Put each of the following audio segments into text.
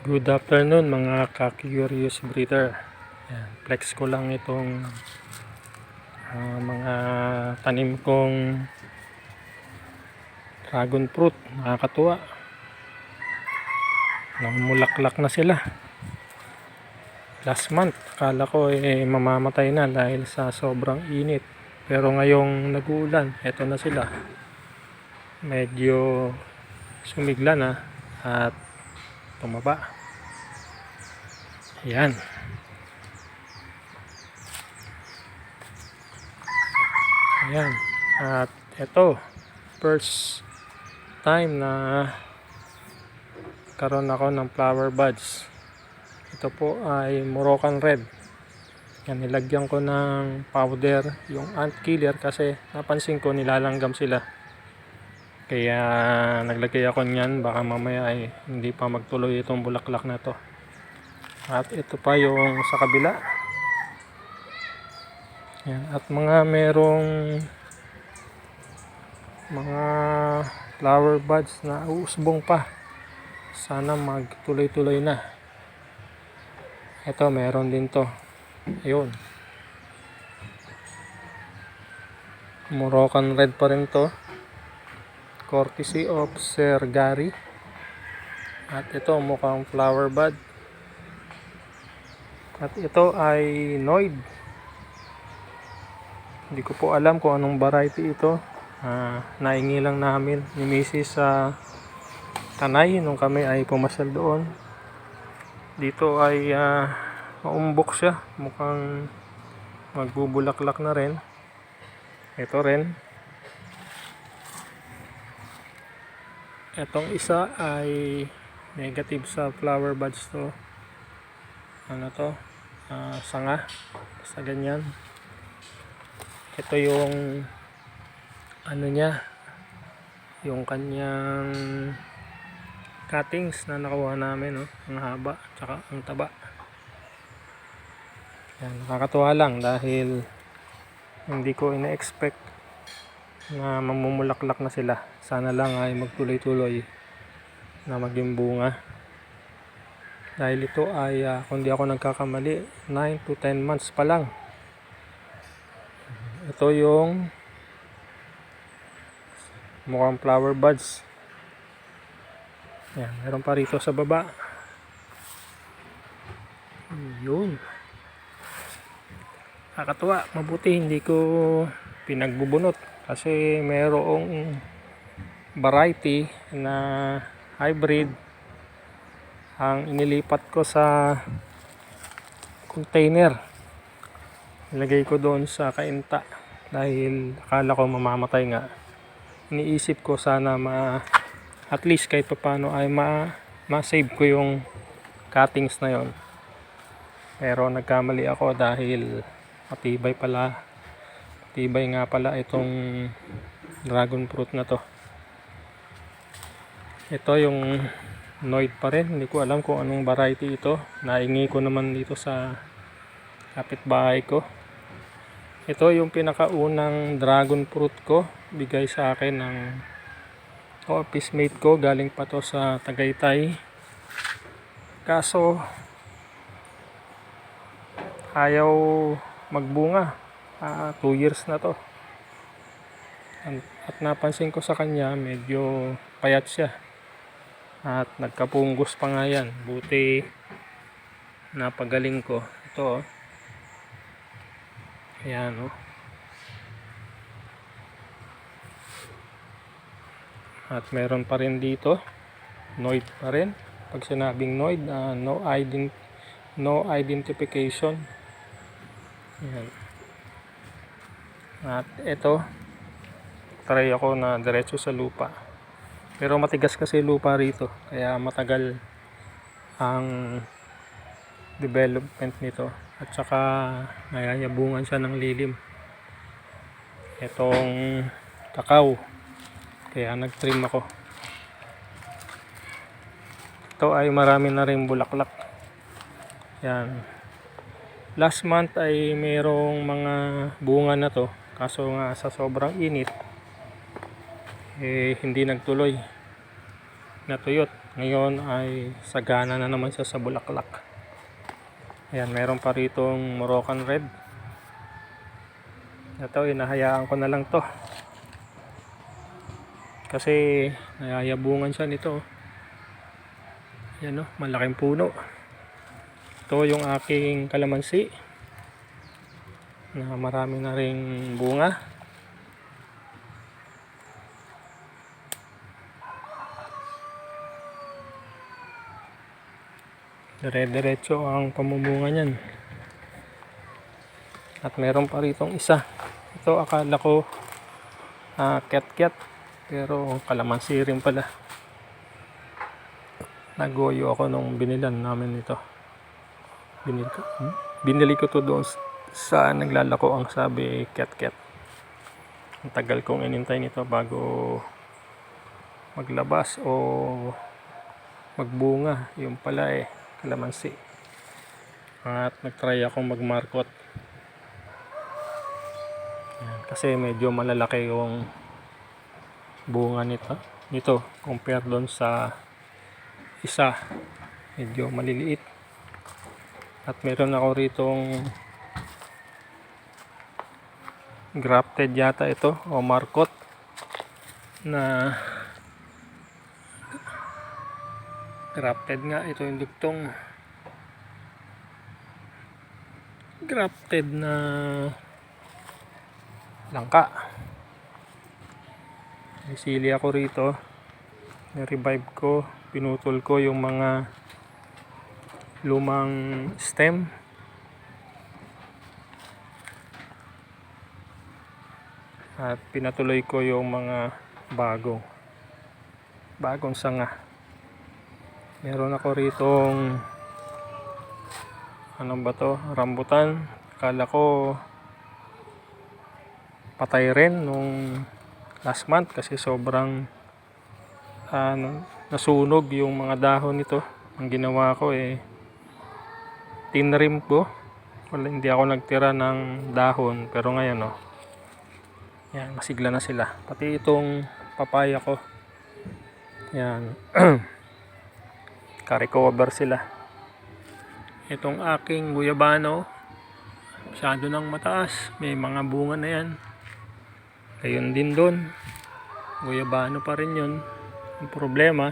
Good afternoon mga ka-curious breeder. Yan, flex ko lang itong ah, mga tanim kong dragon fruit. Nakakatuwa. Namulaklak na sila. Last month, akala ko eh, mamamatay na dahil sa sobrang init. Pero ngayong nag-uulan, eto na sila. Medyo sumigla na at tumaba. Ayan. Ayan. At ito, first time na karon ako ng flower buds. Ito po ay Moroccan Red. Yan, nilagyan ko ng powder yung ant killer kasi napansin ko nilalanggam sila. Kaya naglagay ako niyan baka mamaya ay hindi pa magtuloy itong bulaklak na to. At ito pa yung sa kabila. Yan. At mga merong mga flower buds na uusbong pa. Sana magtuloy-tuloy na. Ito meron din to. Ayun. Moroccan red pa rin to. Courtesy of Sir Gary. At ito mukhang flower bud. At ito ay Noid. Hindi ko po alam kung anong variety ito. Ah, naingi lang namin ni Mrs. sa Tanay nung kami ay pumasyal doon. Dito ay ah, maumbok siya. Mukhang magbubulaklak na rin. Ito rin. Etong isa ay negative sa flower buds to. Ano to? Ah, sanga. Basta ganyan. Ito yung ano niya yung kanyang cuttings na nakuha namin no? ang haba tsaka ang taba yan, nakakatuwa lang dahil hindi ko ina-expect na mamumulaklak na sila. Sana lang ay magtuloy-tuloy na maging bunga. Dahil ito ay ah, kung di ako nagkakamali 9 to 10 months pa lang. Ito yung mukhang flower buds. Yan, meron pa rito sa baba. Yun. Kakatuwa mabuti hindi ko pinagbubunot kasi merong variety na hybrid ang inilipat ko sa container. Nilagay ko doon sa kainta dahil akala ko mamamatay nga. Iniisip ko sana ma at least kahit paano ay ma ma-save ko yung cuttings na yon pero nagkamali ako dahil matibay pala matibay nga pala itong dragon fruit na to. Ito yung Noid pa rin. Hindi ko alam kung anong variety ito. Naingi ko naman dito sa kapitbahay ko. Ito yung pinakaunang dragon fruit ko. Bigay sa akin ng office mate ko. Galing pa to sa Tagaytay. Kaso ayaw magbunga 2 years na to. At napansin ko sa kanya medyo payat siya. At nagkapunggos pa nga yan. Buti napagaling ko. Ito oh. Ayan oh. At meron pa rin dito. Noid pa rin. Pag sinabing noid ah, no, ident no identification. Ayan at ito try ako na diretso sa lupa. Pero matigas kasi lupa rito kaya matagal ang development nito. At saka nayayabungan siya ng lilim. Itong kakao kaya nag trim ako. Ito ay marami na rin bulaklak. Yan. Last month ay mayroong mga bunga na to kaso nga sa sobrang init eh hindi nagtuloy natuyot Ngayon ay sagana na naman siya sa bulaklak. Ayan, meron pa ritong Moroccan Red. Ito, inahayaan ko na lang to. Kasi nayayabungan siya nito. Yan o, malaking puno. Ito yung aking kalamansi. Na marami na ring bunga. Dire-diretso ang pamumunga niyan. At meron pa ritong isa. Ito akala ko ah, ket-ket. Pero kalamansi rin pala. Nagoyo ako nung binilan namin ito. Binili ko, hmm? binili ko to doon sa naglalako ang sabi ket-ket. Ang tagal kong inintay nito bago maglabas o magbunga. Yung pala eh, kalamansi. At nagtry akong magmarkot. Kasi medyo malalaki yung bunga nito. Nito, compare doon sa isa. Medyo maliliit. At meron ako ritong grafted yata ito o markot na grafted nga ito yung duktong grafted na langka. Isili ako rito. Na-revive ko pinutol ko yung mga lumang stem at pinatuloy ko yung mga bago. Bagong sanga. Meron ako ritong ano ba to? Rambutan. Kala ko patay rin nung last month kasi sobrang ano, nasunog yung mga dahon nito. Ang ginawa ko eh tinrim ko. Wala hindi ako nagtira ng dahon. Pero ngayon oh yan masigla na sila. Pati itong papaya ko. Yan. Ka-recover sila. Itong aking guyabano masyado nang mataas. May mga bunga na yan. Ayun din doon guyabano pa rin yun. Ang problema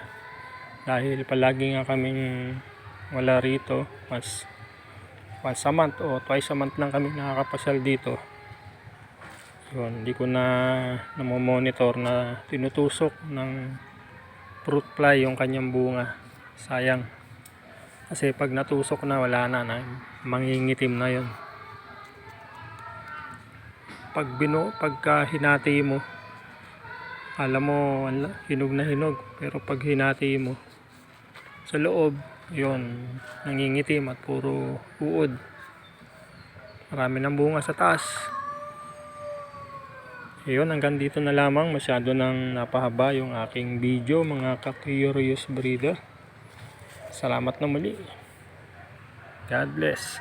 dahil palagi nga kaming wala rito mas once a month o twice a month lang kami nakakapasyal dito yun hindi ko na namomonitor na tinutusok ng fruit fly yung kanyang bunga. Sayang. Kasi pag natusok na wala na, na mangingitim na yun. Pag bino pagka hinati mo alam mo hinog na hinog pero pag hinati mo sa loob yun nangingitim at puro uod. Marami ng bunga sa taas yun hanggang dito na lamang. Masyado nang napahaba yung aking video mga ka-curious breeder. Salamat na muli. God bless